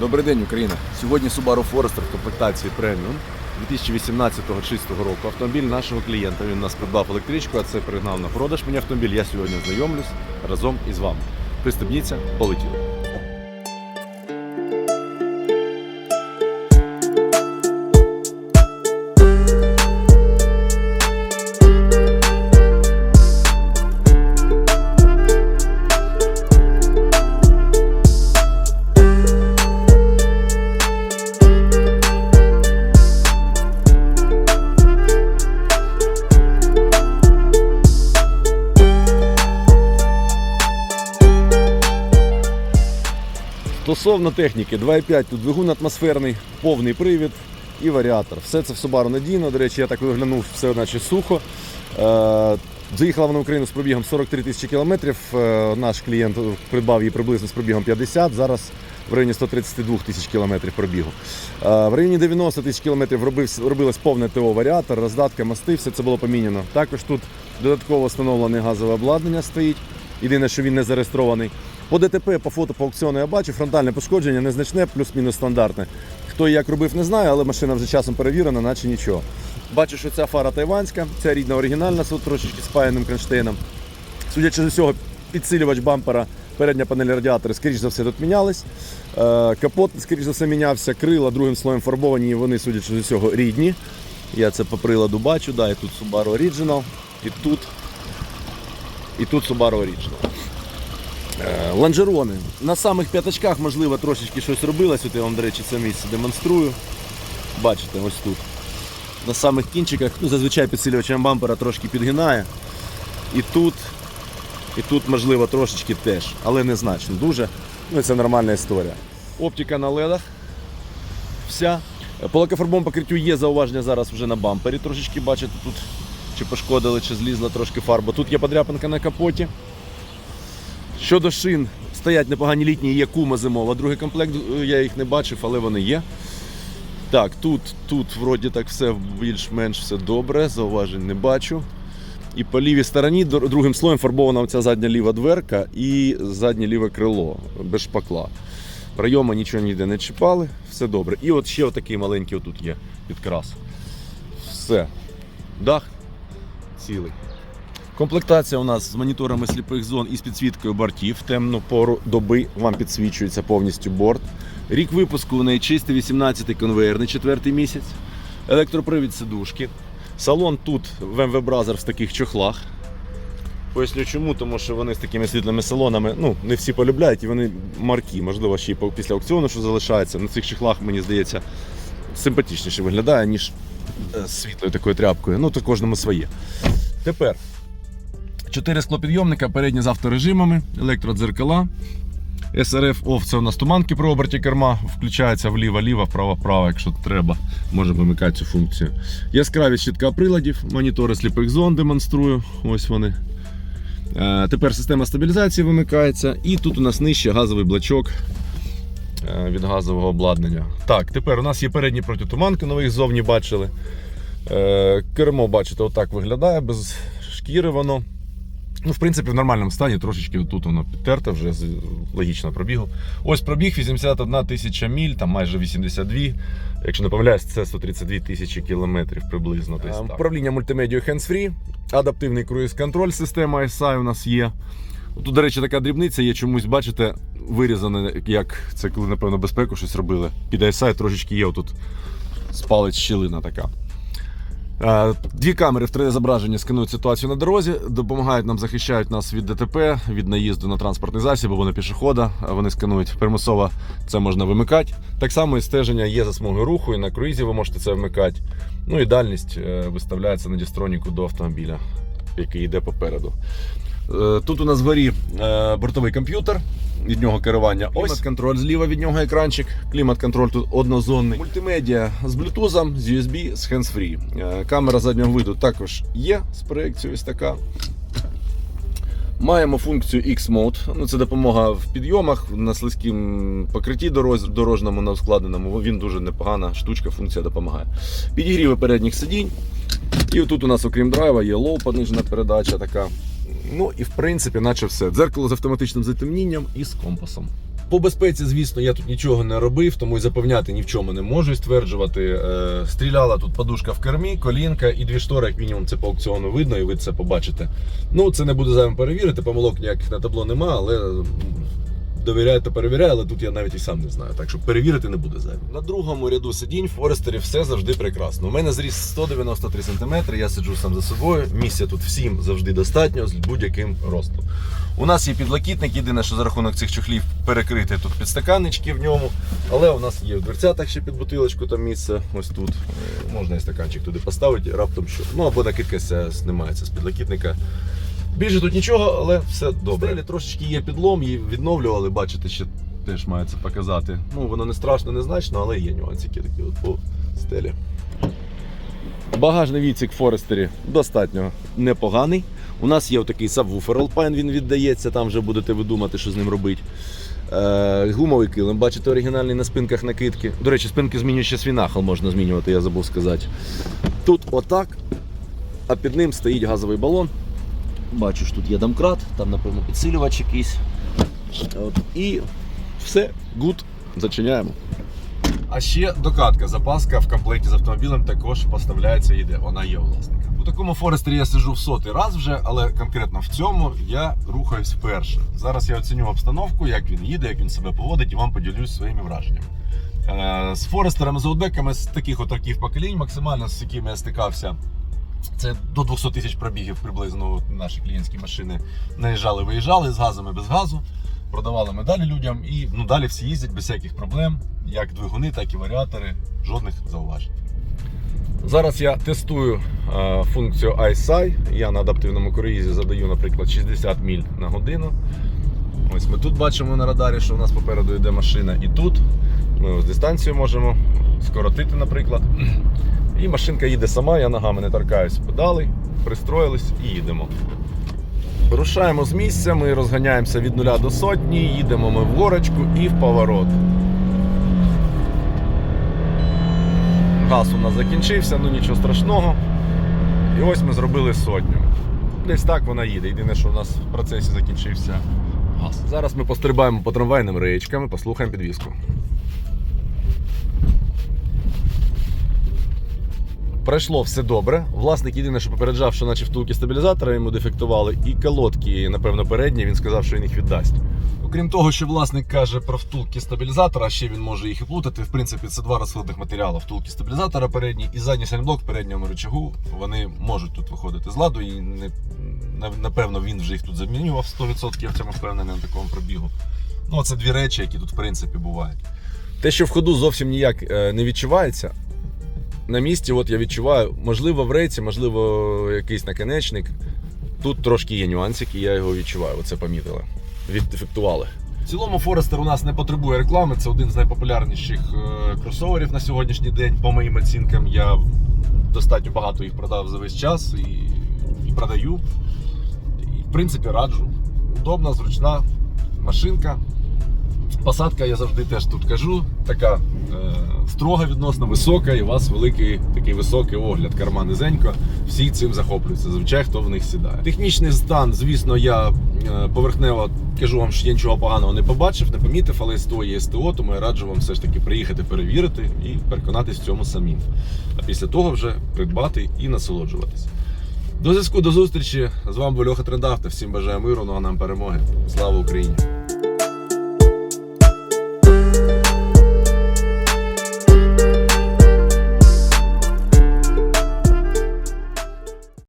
Добрий день, Україна! Сьогодні Subaru Forester в комплектації преміум 2018 чистого року. Автомобіль нашого клієнта. Він нас придбав електричку, а це пригнав на продаж. Мені автомобіль. Я сьогодні знайомлюсь разом із вами. Пристебніться, полетіли. Стосовно техніки, 2.5 тут двигун атмосферний, повний привід і варіатор. Все це в Subaru надійно. До речі, я так виглянув, все наче сухо. Е, Заїхала вона в Україну з пробігом 43 тисячі кілометрів. Е, Наш клієнт придбав її приблизно з пробігом 50, зараз в районі 132 тисяч кілометрів пробігу. Е, В районі 90 тисяч кілометрів робилось повне ТО варіатор, роздатка, мости, все це було поміняно. Також тут додатково встановлене газове обладнання стоїть. Єдине, що він не зареєстрований. По ДТП, по фото, по аукціону я бачу, фронтальне пошкодження незначне, плюс-мінус стандартне. Хто і як робив, не знаю, але машина вже часом перевірена, наче нічого. Бачу, що ця фара тайванська, ця рідна оригінальна з трошечки спаяним кронштейном. Судячи з усього, підсилювач бампера, передня панель радіатора, скоріш за все, тут мінялись. Е, Капот, скоріш за все, мінявся, крила другим слоєм фарбовані, і вони, судячи з усього, рідні. Я це по приладу бачу, да, і тут Subaru Original, і тут, і тут Subaru Original. Е, Лонжерони. На самих п'ятачках, можливо, трошечки щось робилось. От я вам, до речі, це місце демонструю. Бачите, ось тут. На самих кінчиках, ну, зазвичай підсилювачем бампера трошки підгинає. І тут, і тут, можливо, трошечки теж, але незначно дуже. Ну, це нормальна історія. Оптика на ледах. Вся. По лакофарбовому покриттю є зауваження зараз вже на бампері. Трошечки бачите тут, чи пошкодили, чи злізла трошки фарба. Тут є подряпинка на капоті. Щодо шин, стоять непогані літні, є кума зимова. Другий комплект е, я їх не бачив, але вони є. Так, тут, тут вроді так все більш-менш все добре, зауважень не бачу. І по лівій стороні другим слоєм фарбована оця задня ліва дверка і заднє ліве крило без шпакла. Прийома нічого ніде не чіпали, все добре. І от ще отакий маленький отут є підкрас. Все. Дах цілий. Комплектація у нас з моніторами сліпих зон і з підсвіткою бортів. Темну пору доби вам підсвічується повністю борт. Рік випуску у неї чистий 18-й конвейерний, четвертий місяць. Електропривід сидушки. Салон тут в MV Brothers в таких чохлах. Поясню чому, тому що вони з такими світлими салонами, ну, не всі полюбляють і вони маркі. Можливо, ще й після аукціону, що залишається. На цих чехлах, мені здається, симпатичніше виглядає, ніж е, з світлою такою тряпкою. Ну, то кожному своє. Тепер Чотири склопідйомника, передні з авторежимами, електродзеркала. SRF OFF це у нас туманки при оберті керма, включається вліво-ліво, вправо-вправо, якщо треба, можемо вимикати цю функцію. Яскравість щитка приладів, монітори сліпих зон демонструю. Ось вони. Е, Тепер система стабілізації вимикається, і тут у нас нижче газовий блочок е, від газового обладнання. Так, тепер у нас є передні протитуманки, нових ззовні бачили. Е, Кермо, бачите, отак виглядає, без шкіри воно. Ну, в принципі, в нормальному стані трошечки тут воно підтерте вже логічно пробігу. Ось пробіг 81 тисяча міль, там майже 82. Якщо не помиляюсь, це 132 тисячі кілометрів приблизно. Десь так. Управління мультимедією hands-free, адаптивний круїз-контроль, система SI у нас є. Тут, до речі, така дрібниця є чомусь, бачите, вирізане, як це коли, напевно, безпеку щось робили. Під SI трошечки є отут спалить щілина така. Е, Дві камери в 3D зображення сканують ситуацію на дорозі, допомагають нам, захищають нас від ДТП, від наїзду на транспортний засіб або на пішохода. Вони сканують примусово, це можна вимикати. Так само і стеження є за смугою руху, і на круїзі ви можете це вмикати. Ну і дальність е, виставляється на дістроніку до автомобіля, який йде попереду. Е, Тут у нас вгорі е, бортовий комп'ютер, від нього керування. Ось клімат-контроль зліва від нього екранчик. Клімат-контроль тут однозонний. Мультимедіа з блютузом, з USB, з hands-free. Е, Камера заднього виду також є з проекцією ось така. Маємо функцію X-Mode. Ну, це допомога в підйомах на слизькому покритті дорожньому на ускладненому. Він дуже непогана штучка, функція допомагає. Підігріви передніх сидінь. І отут у нас, окрім драйва, є лоу понижена передача така. Ну і в принципі, наче все. Дзеркало з автоматичним затемнінням і з компасом. По безпеці, звісно, я тут нічого не робив, тому і запевняти ні в чому не можу і стверджувати. Е, Стріляла тут подушка в кермі, колінка і дві штори, як мінімум, це по аукціону видно, і ви це побачите. Ну, це не буду зайвим перевірити, помилок ніяких на табло нема, але довіряю та перевіряю, але тут я навіть і сам не знаю. Так що перевірити не буде зайвим. На другому ряду сидінь в Форестері все завжди прекрасно. У мене зріс 193 см, я сиджу сам за собою. Місця тут всім завжди достатньо з будь-яким ростом. У нас є підлокітник, єдине, що за рахунок цих чохлів перекрити тут підстаканнички в ньому. Але у нас є в дверцятах ще під бутилочку там місце. Ось тут. Е, Можна і стаканчик туди поставити, раптом що. Ну або накидка знімається з підлокітника. Більше тут нічого, але все добре. Стелі трошечки є підлом, її відновлювали, бачите, ще теж має це показати. Ну, воно не страшно, незначно, але є нюансики такі от по стелі. Багажний відсік Форестері достатньо непоганий. У нас є такий сабвуфер Alpine, він віддається, там вже будете ви думати, що з ним робити. Е, гумовий килим, бачите, оригінальний на спинках накидки. До речі, спинки змінює ще свінахал можна змінювати, я забув сказати. Тут отак, а під ним стоїть газовий балон. Бачу, що тут є домкрат, там, напевно, підсилювач якийсь. От. І все, гуд, зачиняємо. А ще докатка, запаска в комплекті з автомобілем також поставляється і йде. Вона є власника. У такому Форестері я сиджу в сотий раз вже, але конкретно в цьому я рухаюсь вперше. Зараз я оціню обстановку, як він їде, як він себе поводить, і вам поділюсь своїми враженнями. Е, З Форестерами, з аутбеками з таких от років поколінь, максимально з якими я стикався. Це до 200 тисяч пробігів приблизно наші клієнтські машини наїжджали, виїжджали з газами без газу, продавали медалі людям і ну, далі всі їздять без всяких проблем, як двигуни, так і варіатори, жодних зауважень. Зараз я тестую е, функцію iSi. Я на адаптивному круїзі задаю, наприклад, 60 міль на годину. Ось ми тут бачимо на радарі, що у нас попереду йде машина, і тут ми ось дистанцію можемо скоротити, наприклад. І машинка їде сама, я ногами не торкаюсь педалей, пристроїлись і їдемо. Рушаємо з місця, ми розганяємося від нуля до сотні, їдемо ми в горочку і в поворот. Газ у нас закінчився, ну нічого страшного. І ось ми зробили сотню. Десь так вона їде. Єдине, що у нас в процесі закінчився газ. Зараз ми пострибаємо по трамвайним реєчкам послухаємо підвіску. Пройшло все добре. Власник єдине, що попереджав, що наче втулки стабілізатора йому дефектували, і колодки, напевно, передні, він сказав, що він їх віддасть. Окрім того, що власник каже про втулки стабілізатора, а ще він може їх і плутати. В принципі, це два розхідних матеріали. Втулки стабілізатора передні і задній сальблок в передньому рычагу. Вони можуть тут виходити з ладу, і не, напевно він вже їх тут замінював 100%, я в цьому впевнений на такому пробігу. Ну, це дві речі, які тут в принципі бувають. Те, що в ходу зовсім ніяк е, не відчувається, на місці, от я відчуваю, можливо, в рейці, можливо, якийсь наконечник. Тут трошки є нюансики, я його відчуваю, оце помітили. Віддефектували. В цілому Форестер у нас не потребує реклами. Це один з найпопулярніших е, кросоверів на сьогоднішній день. По моїм оцінкам, я достатньо багато їх продав за весь час і, і продаю. І, в принципі, раджу. Удобна, зручна машинка. Посадка, я завжди теж тут кажу, така е, строга відносно висока, і у вас великий такий високий огляд, карма низенько. Всі цим захоплюються. Зазвичай хто в них сідає. Технічний стан, звісно, я е, поверхнево кажу вам, що я нічого поганого не побачив, не помітив, але СТО є СТО, тому я раджу вам все ж таки приїхати перевірити і переконатись в цьому самим. А після того вже придбати і насолоджуватись. До зв'язку, до зустрічі. З вами був Льоха Трендавта. Всім бажаю миру, ну а нам перемоги. Слава Україні!